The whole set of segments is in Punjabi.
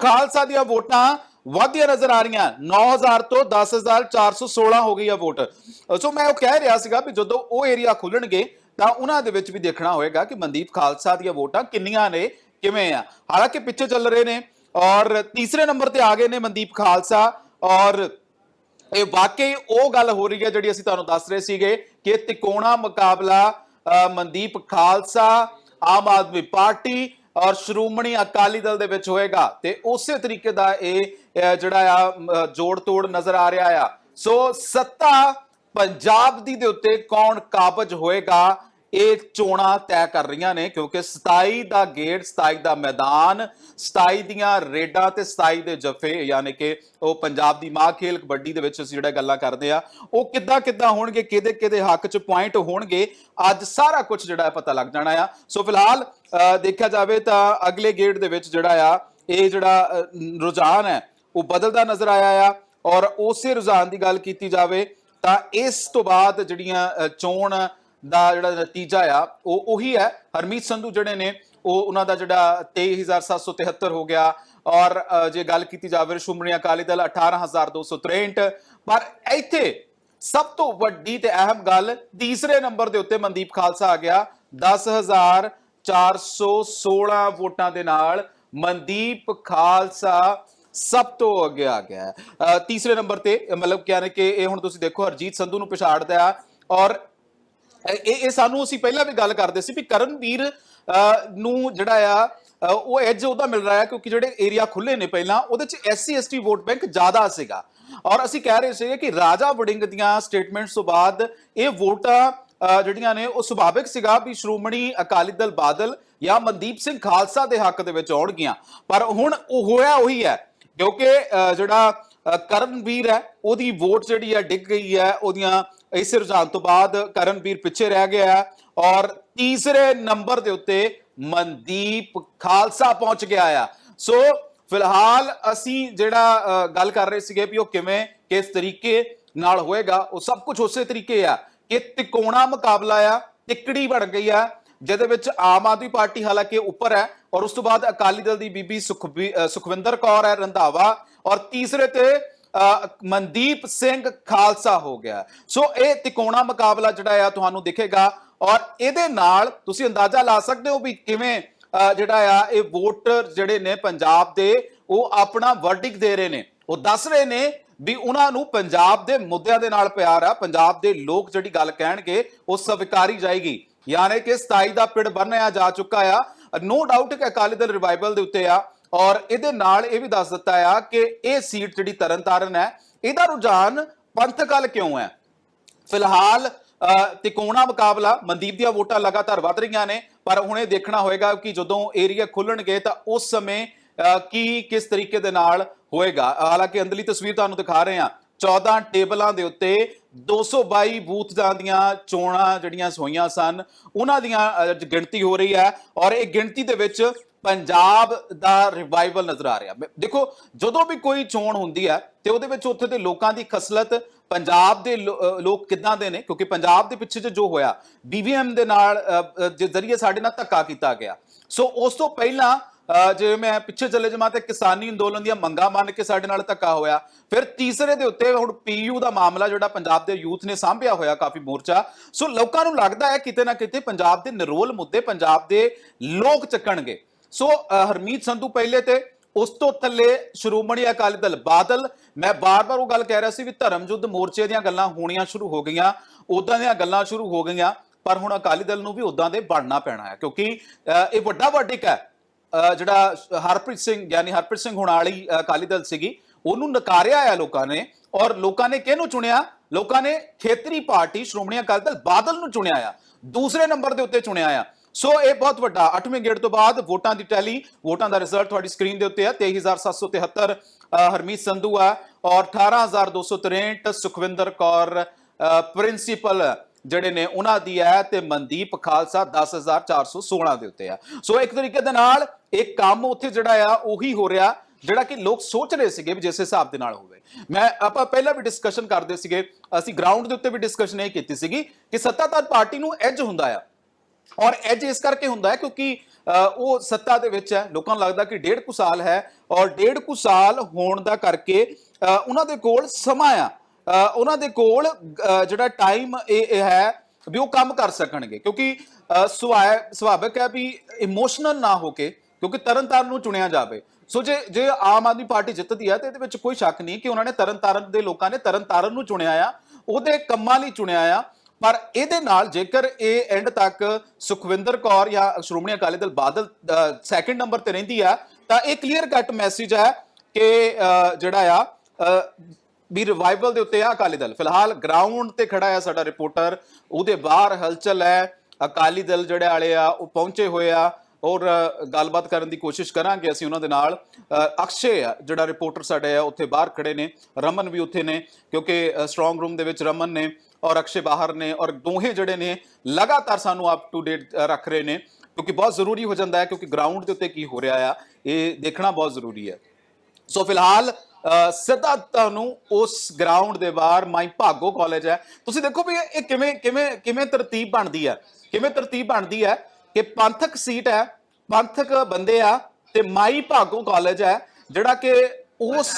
ਖਾਲਸਾ ਦੀਆਂ ਵੋਟਾਂ ਵਾਧੀਆਂ ਨਜ਼ਰ ਆ ਰਹੀਆਂ। 9000 ਤੋਂ 10416 ਹੋ ਗਈ ਆ ਵੋਟ। ਸੋ ਮੈਂ ਉਹ ਕਹਿ ਰਿਹਾ ਸੀਗਾ ਵੀ ਜਦੋਂ ਉਹ ਏਰੀਆ ਖੁੱਲਣਗੇ ਤਾਂ ਉਹਨਾਂ ਦੇ ਵਿੱਚ ਵੀ ਦੇਖਣਾ ਹੋਏਗਾ ਕਿ ਮਨਦੀਪ ਖਾਲਸਾ ਦੀਆਂ ਵੋਟਾਂ ਕਿੰਨੀਆਂ ਨੇ ਕਿਵੇਂ ਆ। ਹਾਲਾਂਕਿ ਪਿੱਛੇ ਚੱਲ ਰਹੇ ਨੇ ਔਰ ਤੀਸਰੇ ਨੰਬਰ ਤੇ ਆ ਗਏ ਨੇ ਮਨਦੀਪ ਖਾਲਸਾ ਔਰ ਇਹ ਵਾਕਈ ਉਹ ਗੱਲ ਹੋ ਰਹੀ ਹੈ ਜਿਹੜੀ ਅਸੀਂ ਤੁਹਾਨੂੰ ਦੱਸ ਰਹੇ ਸੀਗੇ ਕਿ ਤਿਕੋਣਾ ਮੁਕਾਬਲਾ ਅ, ਮਨਦੀਪ ਖਾਲਸਾ ਆਮ ਆਦਮੀ ਪਾਰਟੀ ਔਰ ਸ਼੍ਰੋਮਣੀ ਅਕਾਲੀ ਦਲ ਦੇ ਵਿੱਚ ਹੋਏਗਾ। ਤੇ ਉਸੇ ਤਰੀਕੇ ਦਾ ਇਹ ਜਿਹੜਾ ਆ ਜੋੜ ਤੋੜ ਨਜ਼ਰ ਆ ਰਿਹਾ ਆ। ਸੋ ਸੱਤਾ ਪੰਜਾਬ ਦੀ ਦੇ ਉੱਤੇ ਕੌਣ ਕਾਬਜ ਹੋਏਗਾ? ਇਹ ਚੋਣਾਂ ਤੈਅ ਕਰ ਰਹੀਆਂ ਨੇ ਕਿਉਂਕਿ 27 ਦਾ ਗੇਟ 27 ਦਾ ਮੈਦਾਨ 27 ਦੀਆਂ ਰੇਡਾਂ ਤੇ 27 ਦੇ ਜਫੇ ਯਾਨੀ ਕਿ ਉਹ ਪੰਜਾਬ ਦੀ ਮਾਂ ਖੇਲ ਕਬੱਡੀ ਦੇ ਵਿੱਚ ਅਸੀਂ ਜਿਹੜਾ ਗੱਲਾਂ ਕਰਦੇ ਆ ਉਹ ਕਿੱਦਾਂ ਕਿੱਦਾਂ ਹੋਣਗੇ ਕਿਹਦੇ ਕਿਹਦੇ ਹੱਕ 'ਚ ਪੁਆਇੰਟ ਹੋਣਗੇ ਅੱਜ ਸਾਰਾ ਕੁਝ ਜਿਹੜਾ ਪਤਾ ਲੱਗ ਜਾਣਾ ਆ। ਸੋ ਫਿਲਹਾਲ ਅ, ਦੇਖਿਆ ਜਾਵੇ ਤਾਂ ਅਗਲੇ ਗੇਟ ਦੇ ਵਿੱਚ ਜਿਹੜਾ ਆ ਇਹ ਜਿਹੜਾ ਰੁਝਾਨ ਹੈ ਉਹ ਬਦਲਦਾ ਨਜ਼ਰ ਆਇਆ ਆ ਔਰ ਉਸੇ ਰੁਝਾਨ ਦੀ ਗੱਲ ਕੀਤੀ ਜਾਵੇ ਤਾਂ ਇਸ ਤੋਂ ਬਾਅਦ ਜਿਹੜੀਆਂ ਚੋਣ ਦਾ ਜਿਹੜਾ ਨਤੀਜਾ ਆ, ਉਹ ਉਹੀ ਹੈ। ਹਰਮੀਤ ਸੰਧੂ ਜਿਹੜੇ ਨੇ, ਉਹ ਉਹਨਾਂ ਦਾ ਜਿਹੜਾ 23773 ਹੋ ਗਿਆ। ਔਰ ਜੇ ਗੱਲ ਕੀਤੀ ਜਾਵੇ, ਸ਼੍ਰੋਮਣੀ ਅਕਾਲੀ ਦਲ 18263 ਪਰ ਇੱਥੇ ਸਭ ਤੋਂ ਵੱਡੀ ਤੇ ਅਹਿਮ ਗੱਲ ਤੀਸਰੇ ਨੰਬਰ ਦੇ ਉੱਤੇ ਮਨਦੀਪ ਖਾਲਸਾ ਆ ਗਿਆ। 10416 ਵੋਟਾਂ ਦੇ ਨਾਲ ਮਨਦੀਪ ਖਾਲਸਾ ਸਭ ਤੋਂ ਅੱਗੇ ਆ ਗਿਆ। ਤੀਸਰੇ ਨੰਬਰ ਤੇ ਮਤਲਬ ਕਹਿੰਦੇ ਕਿ ਇਹ ਹੁਣ ਤੁਸੀਂ ਦੇਖੋ, ਹਰਜੀਤ ਸੰਧੂ ਨੂੰ ਪਛਾੜਦਾ ਆ। ਔਰ ਇਹ ਇਹ ਸਾਨੂੰ ਅਸੀਂ ਪਹਿਲਾਂ ਵੀ ਗੱਲ ਕਰਦੇ ਸੀ ਵੀ ਕਰਨਵੀਰ ਨੂੰ ਜਿਹੜਾ ਆ ਉਹ ਐਜ ਉਹਦਾ ਮਿਲ ਰਿਹਾ ਹੈ ਕਿਉਂਕਿ ਜਿਹੜੇ ਏਰੀਆ ਖੁੱਲੇ ਨੇ ਪਹਿਲਾਂ, ਉਹਦੇ ਚ ਐਸਸੀ ਐਸਟੀ ਵੋਟ ਬੈਂਕ ਜ਼ਿਆਦਾ ਸੀਗਾ। ਔਰ ਅਸੀਂ ਕਹਿ ਰਹੇ ਸੀਗੇ ਕਿ ਰਾਜਾ ਵੜਿੰਗ ਦੀਆਂ ਸਟੇਟਮੈਂਟਸ ਤੋਂ ਬਾਅਦ ਇਹ ਵੋਟਾਂ ਜਿਹੜੀਆਂ ਨੇ ਉਹ ਸੁਭਾਵਿਕ ਸੀਗਾ ਵੀ ਸ਼੍ਰੋਮਣੀ ਅਕਾਲੀ ਦਲ ਬਾਦਲ ਜਾਂ ਮਨਦੀਪ ਸਿੰਘ ਖਾਲਸਾ ਦੇ ਹੱਕ ਦੇ ਵਿੱਚ ਆਉਣਗੀਆਂ। ਪਰ ਹੁਣ ਉਹ ਹੋਇਆ ਉਹੀ ਹੈ, ਕਿਉਂਕਿ ਜਿਹੜਾ ਕਰਨਵੀਰ ਹੈ, ਉਹਦੀ ਵੋਟ ਜਿਹੜੀ ਹੈ ਡਿੱਗ ਗਈ ਹੈ, ਉਹਦੀਆਂ ਇਸ ਰੁਝਾਨ ਤੋਂ ਬਾਅਦ ਕਰਨਵੀਰ ਪਿੱਛੇ ਰਹਿ ਗਿਆ ਔਰ ਤੀਸਰੇ ਨੰਬਰ ਦੇ ਉੱਤੇ ਮਨਦੀਪ ਖਾਲਸਾ ਪਹੁੰਚ ਗਿਆ ਆ। ਸੋ, ਫਿਲਹਾਲ ਅਸੀਂ ਜਿਹੜਾ ਗੱਲ ਕਰ ਰਹੇ ਸੀਗੇ ਵੀ ਉਹ ਕਿਵੇਂ, ਕਿਸ ਤਰੀਕੇ ਨਾਲ ਹੋਏਗਾ, ਉਹ ਸਭ ਕੁਝ ਉਸੇ ਤਰੀਕੇ ਆ ਕਿ ਤਿਕੋਣਾ ਮੁਕਾਬਲਾ ਆ, ਤਿਕੜੀ ਬਣ ਗਈ ਆ, ਜਿਹਦੇ ਵਿੱਚ ਆਮ ਆਦਮੀ ਪਾਰਟੀ ਹਾਲਾਂਕਿ ਉੱਪਰ ਹੈ ਔਰ ਉਸ ਤੋਂ ਬਾਅਦ ਅਕਾਲੀ ਦਲ ਦੀ ਬੀਬੀ ਸੁਖਬੀ- ਸੁਖਵਿੰਦਰ ਕੌਰ ਹੈ ਰੰਧਾਵਾ ਔਰ ਤੀਸਰੇ ਤੇ ਮਨਦੀਪ ਸਿੰਘ ਖਾਲਸਾ ਹੋ ਗਿਆ। ਸੋ ਇਹ ਤਿਕੋਣਾ ਮੁਕਾਬਲਾ ਜਿਹੜਾ ਆ ਤੁਹਾਨੂੰ ਦਿਖੇਗਾ। ਔਰ ਇਹਦੇ ਨਾਲ ਤੁਸੀਂ ਅੰਦਾਜ਼ਾ ਲਾ ਸਕਦੇ ਹੋ ਵੀ ਕਿਵੇਂ ਜਿਹੜਾ ਆ, ਇਹ ਵੋਟਰ ਜਿਹੜੇ ਨੇ ਪੰਜਾਬ ਦੇ, ਉਹ ਆਪਣਾ ਵਰਡਿਕ ਦੇ ਰਹੇ ਨੇ। ਉਹ ਦੱਸ ਰਹੇ ਨੇ ਵੀ ਉਹਨਾਂ ਨੂੰ ਪੰਜਾਬ ਦੇ ਮੁੱਦਿਆਂ ਦੇ ਨਾਲ ਪਿਆਰ ਆ। ਪੰਜਾਬ ਦੇ ਲੋਕ ਜਿਹੜੀ ਗੱਲ ਕਹਿਣਗੇ, ਉਹ ਸਵੀਕਾਰੀ ਜਾਏਗੀ। ਯਾਨੀ ਕਿ 27 ਦਾ ਪਿੜ ਬੰਨਿਆ ਜਾ ਚੁੱਕਾ ਆ। ਨੋ ਡਾਊਟ ਕਿ ਅਕਾਲੀ ਦਲ ਰਿਵਾਈਵਲ ਦੇ ਉੱਤੇ ਆ। ਔਰ ਇਹਦੇ ਨਾਲ ਇਹ ਵੀ ਦੱਸ ਦਿੱਤਾ ਆ ਕਿ ਇਹ ਸੀਟ ਜਿਹੜੀ ਤਰਨਤਾਰਨ ਹੈ, ਇਹਦਾ ਰੁਝਾਨ ਪੰਥਕਲ ਕਿਉਂ ਹੈ? ਫਿਲਹਾਲ ਤਿਕੋਣਾ ਮੁਕਾਬਲਾ, ਮਨਦੀਪ ਦੀਆਂ ਵੋਟਾਂ ਲਗਾਤਾਰ ਵਧ ਰਹੀਆਂ ਨੇ, ਪਰ ਹੁਣ ਇਹ ਦੇਖਣਾ ਹੋਏਗਾ ਕਿ ਜਦੋਂ ਏਰੀਆ ਖੁੱਲਣਗੇ ਤਾਂ ਉਸ ਸਮੇਂ ਕੀ, ਕਿਸ ਤਰੀਕੇ ਦੇ ਨਾਲ ਹੋਏਗਾ? ਹਾਲਾਂਕਿ ਅੰਦਰਲੀ ਤਸਵੀਰ ਤੁਹਾਨੂੰ ਦਿਖਾ ਰਹੇ ਹਾਂ। 14 ਟੇਬਲਾਂ ਦੇ ਉੱਤੇ 222 ਬੂਥ ਦੀਆਂ ਚੋਣਾਂ ਜਿਹੜੀਆਂ ਹੋਈਆਂ ਸਨ, ਉਹਨਾਂ ਦੀਆਂ ਗਿਣਤੀ ਹੋ ਰਹੀ ਹੈ ਔਰ ਇਹ ਗਿਣਤੀ ਦੇ ਵਿੱਚ ਪੰਜਾਬ ਦਾ ਰਿਵਾਈਵਲ ਨਜ਼ਰ ਆ ਰਿਹਾ। ਦੇਖੋ ਜਦੋਂ ਵੀ ਕੋਈ ਚੋਣ ਹੁੰਦੀ ਹੈ ਤੇ ਉਹਦੇ ਵਿੱਚ ਉੱਥੇ ਦੇ ਲੋਕਾਂ ਦੀ ਖਸਲਤ ਪੰਜਾਬ ਦੇ ਲੋ- ਲੋਕ ਕਿੱਦਾਂ ਦੇ ਨੇ? ਕਿਉਂਕਿ ਪੰਜਾਬ ਦੇ ਪਿੱਛੇ ਜੇ ਜੋ ਹੋਇਆ ਬੀਵੀਐਮ ਦੇ ਨਾਲ ਦੇ ਜ਼ਰੀਏ ਸਾਡੇ ਨਾਲ ਧੱਕਾ ਕੀਤਾ ਗਿਆ। ਸੋ ਉਸ ਤੋਂ ਪਹਿਲਾਂ ਅਹ, ਜੇ ਮੈਂ ਪਿੱਛੇ ਚਲੇ ਜਾਵਾਂ ਤੇ ਕਿਸਾਨੀ ਅੰਦੋਲਨ ਦੀਆਂ ਮੰਗਾਂ ਮੰਨ ਕੇ ਸਾਡੇ ਨਾਲ ਧੱਕਾ ਹੋਇਆ। ਫਿਰ ਤੀਸਰੇ ਦੇ ਉੱਤੇ ਹੁਣ ਪੀਯੂ ਦਾ ਮਾਮਲਾ ਜਿਹੜਾ ਪੰਜਾਬ ਦੇ ਯੂਥ ਨੇ ਸਾਂਭਿਆ ਹੋਇਆ ਕਾਫੀ ਮੋਰਚਾ। ਸੋ ਲੋਕਾਂ ਨੂੰ ਲੱਗਦਾ ਹੈ ਕਿਤੇ ਨਾ ਕਿਤੇ ਪੰਜਾਬ ਦੇ ਨਿਰੋਲ ਮੁੱਦੇ ਪੰਜਾਬ ਦੇ ਲੋਕ ਚੱਕਣਗੇ। ਸੋ ਹਰਮੀਤ ਸੰਧੂ ਪਹਿਲੇ ਤੇ ਉਸ ਤੋਂ ਥੱਲੇ ਸ਼੍ਰੋਮਣੀ ਅਕਾਲੀ ਦਲ ਬਾਦਲ। ਮੈਂ ਬਾਰ-ਬਾਰ ਉਹ ਗੱਲ ਕਹਿ ਰਿਹਾ ਸੀ ਵੀ ਧਰਮ ਯੁੱਧ ਮੋਰਚੇ ਦੀਆਂ ਗੱਲਾਂ ਹੋਣੀਆਂ ਸ਼ੁਰੂ ਹੋ ਗਈਆਂ ਉਦਾਂ ਦੀਆਂ ਗੱਲਾਂ ਸ਼ੁਰੂ ਹੋ ਗਈਆਂ ਪਰ ਹੁਣ ਅਕਾਲੀ ਦਲ ਨੂੰ ਵੀ ਉਦਾਂ ਦੇ ਬਣਨਾ ਪੈਣਾ ਹੈ ਕਿਉਂਕਿ ਅਹ, ਇਹ ਵੱਡਾ ਵਰਡਿਕ ਹੈ। ਜਿਹੜਾ ਹਰਪ੍ਰੀਤ ਸਿੰਘ ਯਾਨੀ ਹਰਪ੍ਰੀਤ ਸਿੰਘ ਹੁਣ ਵਾਲੀ ਅਕਾਲੀ ਦਲ ਸੀਗੀ ਉਹਨੂੰ ਨਕਾਰਿਆ ਆ ਲੋਕਾਂ ਨੇ ਔਰ ਲੋਕਾਂ ਨੇ ਕਿਹਨੂੰ ਚੁਣਿਆ? ਲੋਕਾਂ ਨੇ ਖੇਤਰੀ ਪਾਰਟੀ ਸ਼੍ਰੋਮਣੀ ਅਕਾਲੀ ਦਲ ਬਾਦਲ ਨੂੰ ਚੁਣਿਆ ਆ। ਦੂਸਰੇ ਨੰਬਰ ਦੇ ਉੱਤੇ ਚੁਣਿਆ ਆ। ਸੋ ਇਹ ਬਹੁਤ ਵੱਡਾ 8ਵੇਂ ਗੇੜ ਤੋਂ ਬਾਅਦ ਵੋਟਾਂ ਦੀ ਟੈਲੀ ਵੋਟਾਂ ਦਾ ਰਿਜ਼ਲਟ ਤੁਹਾਡੀ ਸਕਰੀਨ ਦੇ ਉੱਤੇ ਆ 23773 ਅ, ਹਰਮੀਤ ਸੰਧੂ ਆ ਔਰ 18263 ਸੁਖਵਿੰਦਰ ਕੌਰ ਪ੍ਰਿੰਸੀਪਲ ਜਿਹੜੇ ਨੇ ਉਹਨਾਂ ਦੀ ਹੈ ਤੇ ਮਨਦੀਪ ਖਾਲਸਾ 10416 ਦੇ ਉੱਤੇ ਆ ਸੋ ਇੱਕ ਤਰੀਕੇ ਦੇ ਨਾਲ ਇਹ ਕੰਮ ਉੱਥੇ ਜਿਹੜਾ ਆ ਉਹੀ ਹੋ ਰਿਹਾ ਜਿਹੜਾ ਕਿ ਲੋਕ ਸੋਚ ਰਹੇ ਸੀਗੇ ਵੀ ਜਿਸ ਹਿਸਾਬ ਦੇ ਨਾਲ ਹੋਵੇ। ਮੈਂ ਆਪਾਂ ਪਹਿਲਾਂ ਵੀ ਡਿਸਕਸ਼ਨ ਕਰਦੇ ਸੀਗੇ ਅਸੀਂ ਗਰਾਊਂਡ ਦੇ ਉੱਤੇ ਵੀ ਡਿਸਕਸ਼ਨ ਇਹ ਕੀਤੀ ਸੀਗੀ ਕਿ ਸੱਤਾਧਾਰ ਪਾਰਟੀ ਨੂੰ ਐਜ ਹੁੰਦਾ ਆ। ਔਰ ਐਜ ਇਸ ਕਰਕੇ ਹੁੰਦਾ ਹੈ ਕਿਉਂਕਿ ਉਹ ਸੱਤਾ ਦੇ ਵਿੱਚ ਹੈ ਲੋਕਾਂ ਨੂੰ ਲੱਗਦਾ ਕਿ ਡੇਢ ਕੁ ਸਾਲ ਹੈ ਔਰ ਡੇਢ ਕੁ ਸਾਲ ਹੋਣ ਦਾ ਕਰਕੇ ਉਹਨਾਂ ਦੇ ਕੋਲ ਸਮਾਂ ਆ। ਉਹਨਾਂ ਦੇ ਕੋਲ ਜਿਹੜਾ ਟਾਈਮ ਇਹ ਇਹ ਹੈ ਵੀ ਉਹ ਕੰਮ ਕਰ ਸਕਣਗੇ। ਕਿਉਂਕਿ ਅ, ਸੁਭਾਵਿਕ ਹੈ ਵੀ ਇਮੋਸ਼ਨਲ ਨਾ ਹੋ ਕੇ ਕਿਉਂਕਿ ਤਰਨਤਾਰਨ ਨੂੰ ਚੁਣਿਆ ਜਾਵੇ। ਸੋ ਜੇ ਜੇ ਆਮ ਆਦਮੀ ਪਾਰਟੀ ਜਿੱਤਦੀ ਹੈ ਤੇ ਇਹਦੇ ਵਿੱਚ ਕੋਈ ਸ਼ੱਕ ਨਹੀਂ ਕਿ ਉਹਨਾਂ ਨੇ ਤਰਨਤਾਰਨ ਦੇ ਲੋਕਾਂ ਨੇ ਤਰਨਤਾਰਨ ਨੂੰ ਚੁਣਿਆ ਆ ਉਹਦੇ ਕੰਮਾਂ ਲਈ ਚੁਣਿਆ ਆ। ਪਰ ਇਹਦੇ ਨਾਲ ਜੇਕਰ ਇਹ ਐਂਡ ਤੱਕ ਸੁਖਵਿੰਦਰ ਕੌਰ ਜਾਂ ਸ਼੍ਰੋਮਣੀ ਅਕਾਲੀ ਦਲ ਬਾਦਲ ਸੈਕੰਡ ਨੰਬਰ ਤੇ ਰਹਿੰਦੀ ਆ, ਤਾਂ ਇਹ ਕਲੀਅਰ ਕੱਟ ਮੈਸੇਜ ਹੈ ਕਿ ਜਿਹੜਾ ਆ ਵੀ ਰਿਵਾਈਵਲ ਦੇ ਉੱਤੇ ਆ ਅਕਾਲੀ ਦਲ। ਫਿਲਹਾਲ ਗਰਾਊਂਡ ਤੇ ਖੜਾ ਆ ਸਾਡਾ ਰਿਪੋਰਟਰ ਉਹਦੇ ਬਾਹਰ ਹਲਚਲ ਹੈ, ਅਕਾਲੀ ਦਲ ਜਿਹੜੇ ਵਾਲੇ ਆ, ਉਹ ਪਹੁੰਚੇ ਹੋਏ ਆ। ਔਰ ਗੱਲਬਾਤ ਕਰਨ ਦੀ ਕੋਸ਼ਿਸ਼ ਕਰਾਂਗੇ ਅਸੀਂ ਉਹਨਾਂ ਦੇ ਨਾਲ। ਅਕਸ਼ੇ ਆ, ਜਿਹੜਾ ਰਿਪੋਰਟਰ ਸਾਡੇ ਆ, ਉੱਥੇ ਬਾਹਰ ਖੜੇ ਨੇ। ਰਮਨ ਵੀ ਉੱਥੇ ਨੇ, ਕਿਉਂਕਿ ਸਟਰੋਂਗ ਰੂਮ ਦੇ ਵਿੱਚ ਰਮਨ ਨੇ ਔਰ ਅਕਸ਼ੇ ਬਾਹਰ ਨੇ ਔਰ ਦੋਹੇ ਜਿਹੜੇ ਨੇ, ਲਗਾਤਾਰ ਸਾਨੂੰ ਅਪ ਟੂ ਡੇਟ ਰੱਖ ਰਹੇ ਨੇ। ਕਿਉਂਕਿ ਬਹੁਤ ਜ਼ਰੂਰੀ ਹੋ ਜਾਂਦਾ ਹੈ, ਕਿਉਂਕਿ ਗਰਾਊਂਡ ਦੇ ਉੱਤੇ ਕੀ ਹੋ ਰਿਹਾ ਆ, ਇਹ ਦੇਖਣਾ ਬਹੁਤ ਜ਼ਰੂਰੀ ਹੈ। ਸੋ ਫਿਲਹਾਲ ਸਿੱਧਾ ਤੁਹਾਨੂੰ ਉਸ ਗਰਾਊਂਡ ਦੇ ਬਾਹਰ ਮਾਈ ਭਾਗੋ ਕਾਲਜ ਹੈ। ਤੁਸੀਂ ਦੇਖੋ ਵੀ ਇਹ ਕਿਵੇਂ ਕਿਵੇਂ ਕਿਵੇਂ ਤਰਤੀਬ ਬਣਦੀ ਹੈ, ਕਿਵੇਂ ਤਰਤੀਬ ਬਣਦੀ ਹੈ। ਕਿ ਪੰਥਕ ਸੀਟ ਹੈ, ਪੰਥਕ ਬੰਦੇ ਆ ਤੇ ਮਾਈ ਭਾਗੋ ਕਾਲਜ ਹੈ, ਜਿਹੜਾ ਕਿ ਉਸ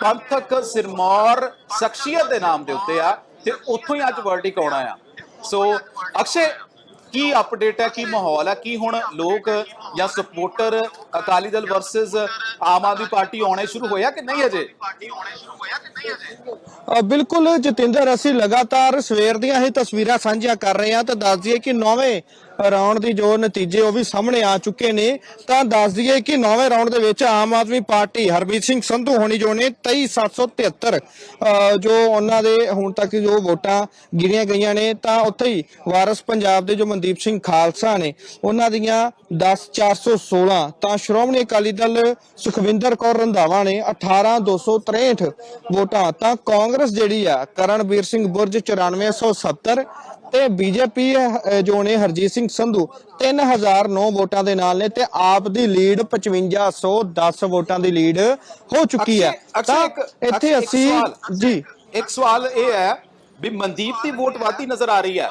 ਪੰਥਕ ਸਿਰਮੌਰ ਸ਼ਖਸੀਅਤ ਦੇ ਨਾਮ ਦੇ ਉੱਤੇ ਆ ਤੇ ਉੱਥੋਂ ਹੀ ਅੱਜ ਵਰਡਿਕ ਆਉਣਾ ਆ। ਸੋ ਅਕਸ਼ੇ, ਕੀ ਅਪਡੇਟ ਹੈ, ਕੀ ਮਾਹੌਲ ਹੈ, ਕੀ ਹੁਣ ਲੋਕ ਜਾਂ supporter Akali Dal versus Aam Aadmi party ਆਉਣੇ ਸ਼ੁਰੂ ਹੋਇਆ ਕਿ ਨਹੀਂ ਅਜੇ? ਬਿਲਕੁਲ ਜਤਿੰਦਰ ਅਸੀਂ ਲਗਾਤਾਰ ਸਵੇਰ ਦੀਆਂ ਇਹ ਤਸਵੀਰਾਂ ਸਾਂਝੀਆਂ ਕਰ ਰਹੇ ਹਾਂ ਤਾਂ ਦੱਸ ਦਈਏ ਕਿ ਨੌਵੇਂ ਰਾਉਂਡ ਦੀ ਜੋ ਨਤੀਜੇ ਉਹ ਵੀ ਸਾਹਮਣੇ ਆ ਚੁੱਕੇ ਨੇ। ਤਾਂ ਦੱਸ ਦਈਏ ਕਿ ਨੌਵੇਂ ਰਾਉਂਡ ਦੇ ਵਿੱਚ ਆਮ ਆਦਮੀ ਪਾਰਟੀ ਹਰਬੀਤ ਸਿੰਘ ਸੰਧੂ ਹੋਣੀ ਜੋ ਨੇ 23773 ਅ, ਜੋ ਉਹਨਾਂ ਦੇ ਹੁਣ ਤੱਕ ਜੋ ਵੋਟਾਂ ਗਿਣੀਆਂ ਗਈਆਂ ਨੇ ਤਾਂ ਉੱਥੇ ਹੀ ਵਾਰਸ ਪੰਜਾਬ ਦੇ ਜੋ ਮਨਦੀਪ ਸਿੰਘ ਖਾਲਸਾ ਨੇ ਉਹਨਾਂ ਦੀਆਂ 10416 ਤਾਂ ਸ਼੍ਰੋਮਣੀ ਅਕਾਲੀ ਦਲ ਸੁਖਵਿੰਦਰ ਕੌਰ ਰੰਧਾਵਾ ਨੇ 18263 ਵੋਟਾਂ ਤਾਂ ਕਾਂਗਰਸ ਜਿਹੜੀ ਆ ਕਰਨਵੀਰ ਸਿੰਘ ਬੁਰਜ 9470 ਤੇ ਬੀਜੇਪੀ ਜੋ ਨੇ ਹਰਜੀਤ ਸਿੰਘ ਸੰਧੂ 3009 ਵੋਟਾਂ ਦੇ ਨਾਲ ਨੇ ਤੇ ਆਪ ਦੀ ਲੀਡ 5510 ਵੋਟਾਂ ਦੀ ਲੀਡ ਹੋ ਚੁੱਕੀ ਹੈ ਤਾਂ ਇੱਥੇ ਅਸੀਂ। ਜੀ। ਇੱਕ ਸਵਾਲ ਇਹ ਹੈ ਵੀ ਮਨਦੀਪ ਦੀ ਵੋਟ ਵਾਧੀ ਨਜ਼ਰ ਆ ਰਹੀ ਹੈ।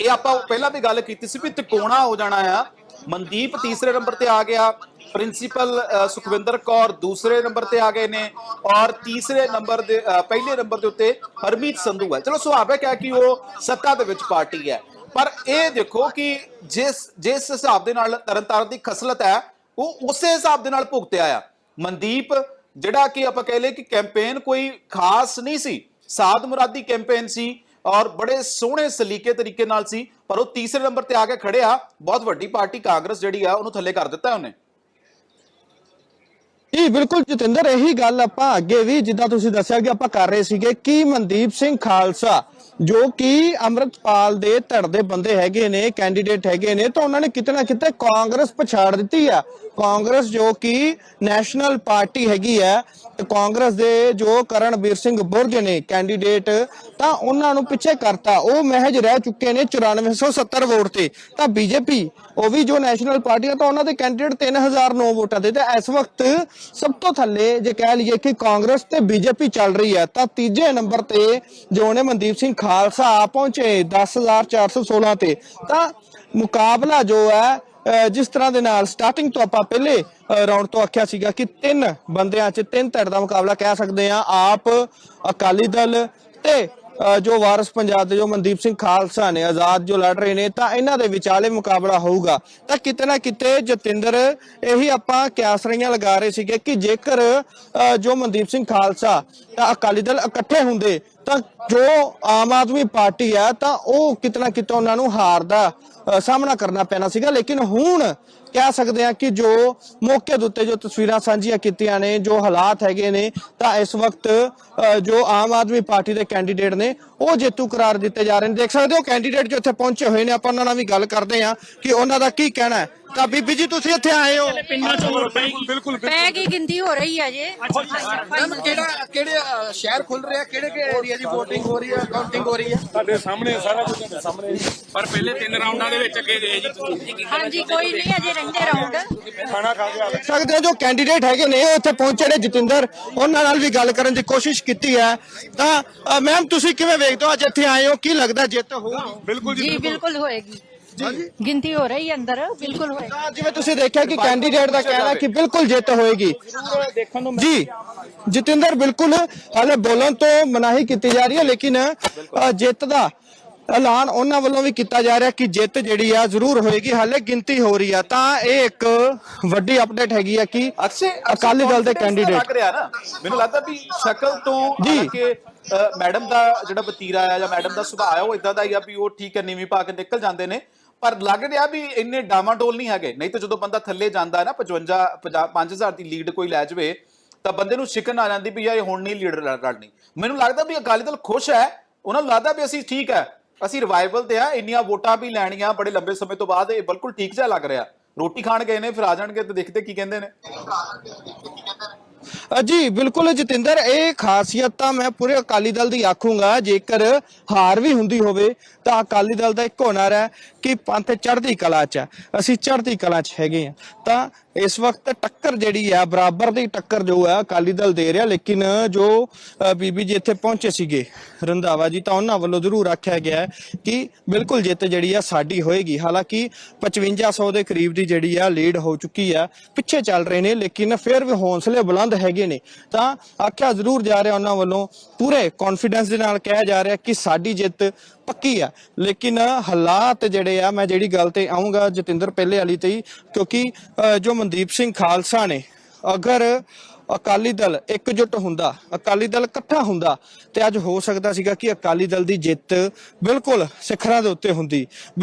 ਇਹ ਆਪਾਂ ਪਹਿਲਾਂ ਵੀ ਗੱਲ ਕੀਤੀ ਸੀ ਵੀ ਤਿਕੋਣਾ ਹੋ ਜਾਣਾ ਆ। ਮਨਦੀਪ ਤੀਸਰੇ ਨੰਬਰ ਤੇ ਆ ਗਿਆ। ਪ੍ਰਿੰਸੀਪਲ ਸੁਖਵਿੰਦਰ ਕੌਰ ਦੂਸਰੇ ਨੰਬਰ ਤੇ ਆ ਗਏ ਨੇ ਔਰ ਤੀਸਰੇ ਨੰਬਰ ਦੇ ਪਹਿਲੇ ਨੰਬਰ ਦੇ ਉੱਤੇ ਹਰਮੀਤ ਸੰਧੂ ਹੈ। ਚਲੋ ਸੁਭਾਵਿਕ ਹੈ ਕਿ ਉਹ ਸੱਤਾ ਦੇ ਵਿੱਚ ਪਾਰਟੀ ਹੈ। ਪਰ ਇਹ ਦੇਖੋ ਕਿ ਜਿਸ ਜਿਸ ਹਿਸਾਬ ਦੇ ਨਾਲ ਤਰਨਤਾਰਨ ਦੀ ਖਸਲਤ ਹੈ, ਉਹ ਉਸੇ ਹਿਸਾਬ ਦੇ ਨਾਲ ਭੁਗਤਿਆ ਆ। ਮਨਦੀਪ, ਜਿਹੜਾ ਕਿ ਆਪਾਂ ਕਹਿ ਲਏ ਕਿ ਕੈਂਪੇਨ ਕੋਈ ਖਾਸ ਨਹੀਂ ਸੀ ਸਾਦ ਮੁਰਾਦੀ ਕੈਂਪੇਨ ਸੀ ਔਰ ਬੜੇ ਸੋਹਣੇ, ਸਲੀਕੇ ਤਰੀਕੇ ਨਾਲ ਸੀ, ਪਰ ਉਹ ਤੀਸਰੇ ਨੰਬਰ ਤੇ ਆ ਕੇ ਖੜਿਆ ਬਹੁਤ ਵੱਡੀ ਪਾਰਟੀ ਕਾਂਗਰਸ ਜਿਹੜੀ ਆ, ਉਹਨੂੰ ਥੱਲੇ ਕਰ ਦਿੱਤਾ ਉਹਨੇ। ਜੀ, ਬਿਲਕੁਲ ਜਤਿੰਦਰ, ਇਹੀ ਗੱਲ ਆਪਾਂ ਅੱਗੇ ਵੀ ਜਿੱਦਾਂ ਤੁਸੀਂ ਦੱਸਿਆ ਕਿ ਆਪਾਂ ਕਰ ਰਹੇ ਸੀਗੇ, ਕਿ ਮਨਦੀਪ ਸਿੰਘ ਖਾਲਸਾ, ਜੋ ਕਿ ਅੰਮ੍ਰਿਤਪਾਲ ਦੇ ਧੜ ਦੇ ਬੰਦੇ ਹੈਗੇ ਨੇ ਕੈਂਡੀਡੇਟ ਹੈਗੇ ਨੇ, ਤਾਂ ਉਹਨਾਂ ਨੇ ਕਿਤੇ ਨਾ ਕਿਤੇ ਕਾਂਗਰਸ ਪਛਾੜ ਦਿੱਤੀ ਆ। ਕਾਂਗਰਸ ਜੋ ਕਿ ਨੈਸ਼ਨਲ ਪਾਰਟੀ ਹੈਗੀ ਹੈ, ਤੇ ਕਾਂਗਰਸ ਦੇ ਜੋ ਕਰਨਵੀਰ ਸਿੰਘ ਬੁਰਜ ਨੇ ਕੈਂਡੀਡੇਟ, ਤਾਂ ਉਹਨਾਂ ਨੂੰ ਪਿੱਛੇ ਕਰਤਾ। ਉਹ ਮਹਿਜ ਰਹਿ ਚੁੱਕੇ ਨੇ 9470 ਵੋਟ ਤੇ। ਤਾਂ ਬੀਜੇਪੀ ਉਹ ਵੀ ਜੋ ਨੈਸ਼ਨਲ ਪਾਰਟੀ ਆ, ਤਾਂ ਉਹਨਾਂ ਦੇ ਕੈਂਡੀਡੇਟ 3009 ਵੋਟਾਂ ਦੇ। ਤਾਂ ਇਸ ਵਕਤ ਸਭ ਤੋਂ ਥੱਲੇ ਜੇ ਕਹਿ ਲਈਏ ਕਿ ਕਾਂਗਰਸ ਤੇ ਬੀਜੇਪੀ ਚੱਲ ਰਹੀ ਹੈ, ਤਾਂ ਤੀਜੇ ਨੰਬਰ ਤੇ ਜੋ ਨੇ ਮਨਦੀਪ ਸਿੰਘ ਖਾਲਸਾ ਆ ਪਹੁੰਚੇ 10416 ਤੇ। ਤਾਂ ਮੁਕਾਬਲਾ ਜੋ ਹੈ ਜਿਸ ਤਰ੍ਹਾਂ ਦੇ ਨਾਲ ਸਟਾਰਟਿੰਗ ਤੋਂ ਆਪਾਂ ਪਹਿਲੇ ਰਾਉਂਡ ਤੋਂ ਆਖਿਆ ਸੀਗਾ ਕਿ ਤਿੰਨ ਬੰਦਿਆਂ 'ਚ ਤਿੰਨ ਧਿਰ ਦਾ ਮੁਕਾਬਲਾ ਕਹਿ ਸਕਦੇ ਆ ਆਪ, ਅਕਾਲੀ ਦਲ ਤੇ ਜੋ ਵਾਰਸ ਪੰਜਾਬ ਦੇ ਜੋ ਮਨਦੀਪ ਸਿੰਘ ਖਾਲਸਾ ਨੇ, ਆਜ਼ਾਦ ਜੋ ਲੜ ਰਹੇ ਨੇ, ਤਾਂ ਇਹਨਾਂ ਦੇ ਵਿਚਾਲੇ ਮੁਕਾਬਲਾ ਹੋਊਗਾ। ਤਾਂ ਕਿਤੇ ਨਾ ਕਿਤੇ ਜਤਿੰਦਰ, ਇਹੀ ਆਪਾਂ ਕਿਆਸ ਰਹੀਆਂ ਲਗਾ ਰਹੇ ਸੀਗੇ ਕਿ ਜੇਕਰ ਜੋ ਮਨਦੀਪ ਸਿੰਘ ਖਾਲਸਾ ਤਾਂ ਅਕਾਲੀ ਦਲ ਇਕੱਠੇ ਹੁੰਦੇ, ਤਾਂ ਜੋ ਆਮ ਆਦਮੀ ਪਾਰਟੀ ਆ, ਤਾਂ ਉਹ ਕਿਤਨਾ ਕਿਤੇ ਉਹਨਾਂ ਨੂੰ ਹਾਰ ਦਾ ਸਾਹਮਣਾ ਕਰਨਾ ਪੈਣਾ ਸੀਗਾ। ਲੇਕਿਨ ਹੁਣ ਕਹਿ ਸਕਦੇ ਆ ਕਿ ਜੋ ਮੌਕੇ ਦੇ ਉੱਤੇ ਜੋ ਤਸਵੀਰਾਂ ਸਾਂਝੀਆਂ ਕੀਤੀਆਂ ਨੇ ਜੋ ਹਾਲਾਤ ਹੈਗੇ ਨੇ ਤਾਂ ਇਸ ਵਕਤ ਜੋ ਆਮ ਆਦਮੀ ਪਾਰਟੀ ਦੇ ਕੈਂਡੀਡੇਟ ਨੇ ਉਹ ਜੇਤੂ ਕਰਾਰ ਦਿੱਤੇ ਜਾ ਰਹੇ ਨੇ। ਦੇਖ ਸਕਦੇ ਹੋ ਕੈਂਡੀਡੇਟ ਜੋ ਇੱਥੇ ਪਹੁੰਚੇ ਹੋਏ ਨੇ ਆਪਾਂ ਉਹਨਾਂ ਨਾਲ ਵੀ ਗੱਲ ਕਰਦੇ ਆ ਕਿ ਉਹਨਾਂ ਦਾ ਕੀ ਕਹਿਣਾ ਹੈ। ਤਾਂ ਬੀਬੀ ਜੀ ਤੁਸੀਂ ਇੱਥੇ ਆਏ ਹੋ। ਪਿੰਡਾਂ ਚੋਂ ਵੋਟ ਪਏਗੀ ਬਿਲਕੁਲ ਪੈ ਗਈ ਗਿਣਤੀ ਹੋ ਰਹੀ ਹੈ ਜੇ। ਮੈਮ ਕਿਹੜਾ ਕਿਹੜੇ ਸ਼ਹਿਰ ਖੁੱਲ ਰਿਹਾ ਕਿਹੜੇ ਕਿਹੜੇ ਏਰੀਆ ਦੀ VOTING ਹੋ ਰਹੀ ਹੈ ਕਾਊਂਟਿੰਗ ਹੋ ਰਹੀ ਹੈ? ਤੁਹਾਡੇ ਸਾਹਮਣੇ ਸਾਰਾ ਕੁਝ ਤੁਹਾਡੇ ਸਾਹਮਣੇ। ਪਰ ਪਹਿਲੇ ਤਿੰਨ ਰਾਉਂਡਾਂ ਦੇ ਵਿੱਚ ਅੱਗੇ ਗਏ ਜੀ ਤੁਸੀਂ। ਹਾਂਜੀ ਕੋਈ ਨਹੀਂ ਅਜੇ ਰਹਿੰਦੇ ਰਾਉਂਡ ਖਾਣਾ ਖਾ ਕੇ ਆ ਗਏ। ਸਕਦੇ ਹੋ ਜੋ ਕੈਂਡੀਡੇਟ ਹੈਗੇ ਨੇ ਉਹ ਇੱਥੇ ਪਹੁੰਚੇ ਨੇ ਜਤਿੰਦਰ। ਉਹਨਾਂ ਨਾਲ ਵੀ ਗੱਲ ਕਰਨ ਦੀ ਕੋਸ਼ਿਸ਼ ਕੀਤੀ ਹੈ। ਤਾਂ ਮੈਮ ਤੁਸੀਂ ਕਿਵੇਂ ਵੇਖਦੇ ਹੋ? ਅੱਜ ਇੱਥੇ ਆਏ ਹੋ ਕੀ ਲੱਗਦਾ ਜਿੱਤ ਹੋਊ ਬਿਲਕੁਲ ਜੀ ਜੀ ਬਿਲਕੁਲ। ਹੋਏਗੀ। ਗਿਣਤੀ ਹੋ ਰਹੀ ਹੈ ਅੰਦਰ ਬਿਲਕੁਲ ਹੋਏਗੀ। ਜਿਵੇਂ ਤੁਸੀਂ ਦੇਖਿਆ ਕਿ ਕੈਂਡੀਡੇਟ ਦਾ ਕਹਿਣਾ ਕਿ ਬਿਲਕੁਲ ਜਿੱਤ ਹੋਏਗੀ। ਜੀ ਜਤਿੰਦਰ ਬਿਲਕੁਲ ਹਾਲੇ ਬੋਲਣ ਤੋਂ ਮਨਾਹੀ ਕੀਤੀ ਜਾ ਰਹੀ ਹੈ ਲੇਕਿਨ ਜਿੱਤ ਦਾ ਐਲਾਨ ਉਹਨਾਂ ਵੱਲੋਂ ਵੀ ਕੀਤਾ ਜਾ ਰਿਹਾ ਕਿ ਜਿੱਤ ਜਿਹੜੀ ਆ ਜ਼ਰੂਰ ਹੋਏਗੀ। ਹਾਲੇ ਗਿਣਤੀ ਹੋ ਰਹੀ ਆ ਤਾਂ ਇਹ ਇੱਕ ਵੱਡੀ ਅਪਡੇਟ ਹੈਗੀ ਆ ਕਿ ਅਕਸੇ ਅਕਾਲੀ ਦਲ ਦੇ ਕੈਂਡੀਡੇਟ ਲੱਗ ਰਿਹਾ ਨਾ। ਮੈਨੂੰ ਲੱਗਦਾ ਵੀ ਸ਼ਕਲ ਤੋਂ। ਕਿ ਮੈਡਮ ਦਾ ਜਿਹੜਾ ਵਤੀਰਾ ਆ ਜਾਂ ਮੈਡਮ ਦਾ ਸੁਭਾਅ ਆ ਉਹ ਇਦਾਂ ਦਾ ਹੀ ਆ ਵੀ ਉਹ ਠੀਕ ਹੈ ਨੀਵੀਂ ਪਾ ਕੇ ਨਿਕਲ ਜਾਂਦੇ ਨੇ। ਪਰ ਲੱਗ ਰਿਹਾ ਵੀ ਇੰਨੇ ਡਾਮਾਡੋਲ ਨਹੀਂ ਹੈਗੇ। ਨਹੀਂ ਤਾਂ ਜਦੋਂ ਬੰਦਾ ਥੱਲੇ ਜਾਂਦਾ ਨਾ 55 50 5000 ਦੀ ਲੀਡ ਕੋਈ ਲੈ ਜਾਵੇ ਤਾਂ ਬੰਦੇ ਨੂੰ ਸ਼ਿਕਨ ਆ ਜਾਂਦੀ ਵੀ ਯਾਰ ਇਹ ਹੁਣ ਨਹੀਂ ਲੀਡਰ ਲੜਨੀ। ਮੈਨੂੰ ਲੱਗਦਾ ਵੀ ਅਕਾਲੀ ਦਲ ਖੁਸ਼ ਹੈ। ਉਹਨਾਂ ਨੂੰ ਲੱਗਦਾ ਵੀ ਅਸੀਂ ਠੀਕ ਹੈ। ਅਸੀਂ ਰਿਵਾਈਵਲ ਤੇ ਆ, ਇੰਨੀਆਂ ਵੋਟਾਂ ਵੀ ਲੈਣੀਆਂ, ਬੜੇ ਲੰਬੇ ਸਮੇਂ ਤੋਂ ਬਾਅਦ ਇਹ ਬਿਲਕੁਲ ਠੀਕ ਜਿਹਾ ਲੱਗ ਰਿਹਾ। ਰੋਟੀ ਖਾਣ ਗਏ ਨੇ, ਫਿਰ ਆ ਜਾਣਗੇ ਤੇ ਦੇਖਦੇ ਕੀ ਕਹਿੰਦੇ ਨੇ। ਜੀ, ਬਿਲਕੁਲ ਜਤਿੰਦਰ, ਇਹ ਖਾਸੀਅਤ ਤਾਂ ਮੈਂ ਪੂਰੇ ਅਕਾਲੀ ਦਲ ਦੀ ਆਖੂੰਗਾ, ਜੇਕਰ ਹਾਰ ਵੀ ਹੁੰਦੀ ਹੋਵੇ, ਤਾਂ ਅਕਾਲੀ ਦਲ ਦਾ ਇੱਕ ਹੁਨਰ ਹੈ। ਕਿ ਪੰਥ ਚੜ੍ਹਦੀ ਕਲਾ 'ਚ ਹੈ, ਅਸੀਂ ਚੜ੍ਹਦੀ ਕਲਾ 'ਚ ਹੈਗੇ ਆ ਤਾਂ ਇਸ ਵਕਤ ਟੱਕਰ ਜਿਹੜੀ ਆ, ਬਰਾਬਰ ਦੀ ਟੱਕਰ ਜੋ ਹੈ ਅਕਾਲੀ ਦਲ ਦੇ ਰਿਹਾ, ਲੇਕਿਨ ਜੋ ਬੀਬੀ ਜੀ ਇੱਥੇ ਪਹੁੰਚੇ ਸੀਗੇ, ਰੰਧਾਵਾ ਜੀ, ਤਾਂ ਉਹਨਾਂ ਵੱਲੋਂ ਜ਼ਰੂਰ ਆਖਿਆ ਗਿਆ ਕਿ ਬਿਲਕੁਲ ਜਿੱਤ ਜਿਹੜੀ ਆ, ਸਾਡੀ ਹੋਏਗੀ। ਹਾਲਾਂਕਿ 5500 ਦੇ ਕਰੀਬ ਦੀ ਜਿਹੜੀ ਆ, ਲੀਡ ਹੋ ਚੁੱਕੀ ਆ, ਪਿੱਛੇ ਚੱਲ ਰਹੇ ਨੇ, ਲੇਕਿਨ ਫਿਰ ਵੀ ਹੌਸਲੇ ਬੁਲੰਦ ਹੈਗੇ ਨੇ। ਤਾਂ ਆਖਿਆ ਜ਼ਰੂਰ ਜਾ ਰਿਹਾ ਉਹਨਾਂ ਵੱਲੋਂ, ਪੂਰੇ ਕੌਨਫੀਡੈਂਸ ਦੇ ਨਾਲ ਕਿਹਾ ਜਾ ਰਿਹਾ ਕਿ ਸਾਡੀ ਜਿੱਤ ਪੱਕੀ ਆ। ਲੇਕਿਨ ਹਾਲਾਤ ਜਿਹੜੇ ਆ, ਮੈਂ ਜਿਹੜੀ ਗੱਲ ਤੇ ਆਉਂਗਾ ਜਤਿੰਦਰ ਪਹਿਲੇ ਵਾਲੀ ਤੇ ਕਿਉਂਕਿ ਜੋ ਮਨਦੀਪ ਸਿੰਘ ਖਾਲਸਾ ਨੇ, ਅਗਰ ਅਕਾਲੀ ਦਲ ਇਕਜੁੱਟ ਹੁੰਦਾ, ਅਕਾਲੀ ਦਲ ਇਕੱਠਾ ਹੁੰਦਾ, ਤੇ ਅੱਜ ਹੋ ਸਕਦਾ ਸੀਗਾ ਕਿ ਅਕਾਲੀ ਦਲ ਦੀ ਜਿੱਤ ਬਿਲਕੁਲ ਸਿਖਰਾਂ ਦੇ ਉੱਤੇ ਹੁੰਦੀ।